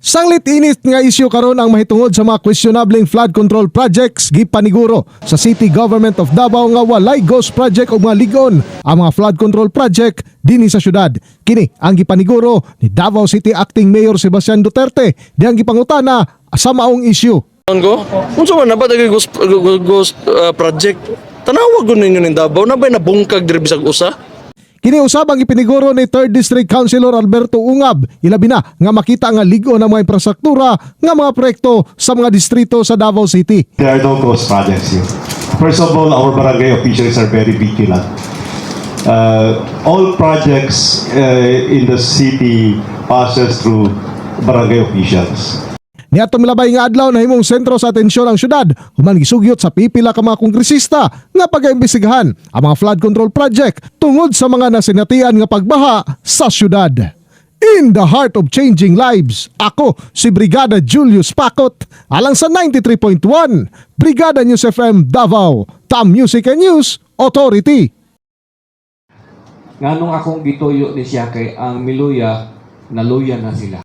Sanglit init nga isyu karon ang mahitungod sa mga questionableng flood control projects gipaniguro sa City Government of Davao nga walay ghost project o mga ligon ang mga flood control project dinhi sa syudad. Kini ang gipaniguro ni Davao City Acting Mayor Sebastian Duterte di ang gipangutana sa maong isyu. Ko? Unsa man na ba ghost, ghost uh, project? Tanawag ko ninyo ng Davao na ba nabungkag diri bisag usa? Kini usab ang ipiniguro ni 3rd District Councilor Alberto Ungab ilabi na nga makita nga ligo ng mga infrastruktura nga mga proyekto sa mga distrito sa Davao City. There are no ghost projects here. First of all, our barangay officials are very vigilant. Uh, all projects uh, in the city passes through barangay officials. Niadto milabay nga adlaw na himong sentro sa atensyon ang syudad human gisugyot sa pipila ka mga kongresista nga pagaimbestigahan ang mga flood control project tungod sa mga nasinatian nga pagbaha sa syudad. In the heart of changing lives, ako si Brigada Julius Pakot alang sa 93.1 Brigada News FM Davao, Tam Music and News Authority. Nganong akong gituyo ni siya kay ang miluya, naluya na sila.